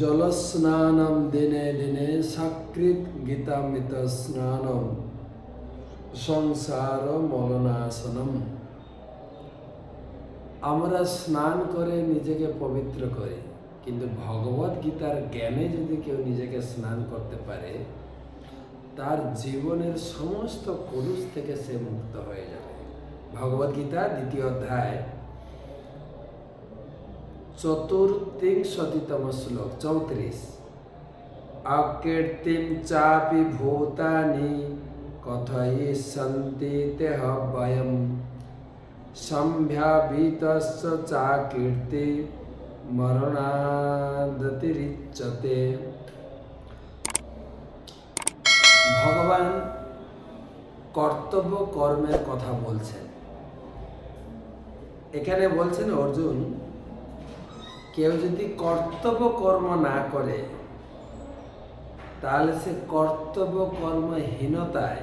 জলস্নানম দিনে দিনে সাকৃত গীতামৃত স্নানম সংসার মলনাশনম। আমরা স্নান করে নিজেকে পবিত্র করি, কিন্তু ভগবত গীতার জ্ঞানে যদি কেউ নিজেকে স্নান করতে পারে, তার জীবনের সমস্ত কুরুষ থেকে সে মুক্ত হয়ে যাবে। ভগবত দ্বিতীয় অধ্যায় চতুর্থিংশতিতম শ্লোক চৌত্রিশ। অকীর্তিম চাপি ভূতানি কথয়িষ্যন্তি তেহ বয়ম সম্ভ্যাবিতস্য চা কীর্তি মরণাদতিরিচ্যতে। ভগবান কর্তব্য কর্মের কথা বলছেন। এখানে বলছেন অর্জুন কেউ যদি কর্তব্য কর্ম না করে, তাহলে সে কর্তব্য কর্মহীনতায়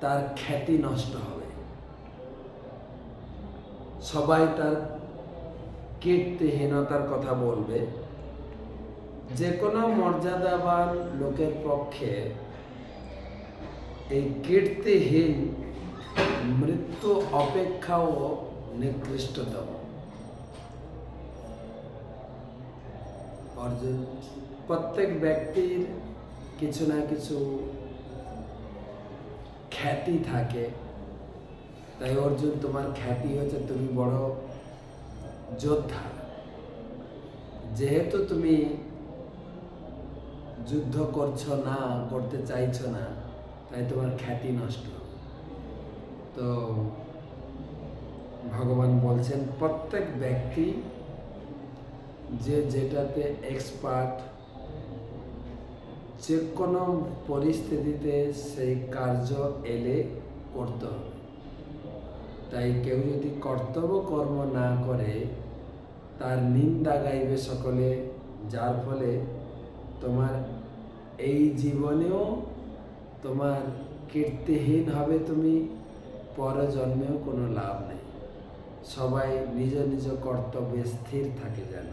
তার খ্যাতি নষ্ট হবে। সবাই তার কীর্তিহীনতার কথা বলবে। যে কোনো মর্যাদাবান লোকের পক্ষে এই কীর্তিহীন মৃত্যু অপেক্ষাও নিকৃষ্টতম। অর্জুন। প্রত্যেক ব্যক্তির কিছু না কিছু খ্যাতি থাকে। তাই অর্জুন, তোমার খ্যাতি হচ্ছে তুমি বড় যোদ্ধা। যেহেতু তুমি যুদ্ধ করছ না, করতে চাইছো না, তাই তোমার খ্যাতি নষ্ট। তো ভগবান বলছেন, প্রত্যেক ব্যক্তি যে যেটাতে এক্সপার্ট যে কোনো পরিস্থিতিতে সেই কার্য এলে করতে হবে। তাই কেউ যদি কর্তব্য কর্ম না করে, তার নিন্দা গাইবে সকলে, যার ফলে তোমার এই জীবনেও তোমার কীর্তিহীন হবে তুমি পরে জন্মেও কোনো লাভ নেই। সবাই নিজ নিজ কর্তব্যে স্থির থাকে যেন।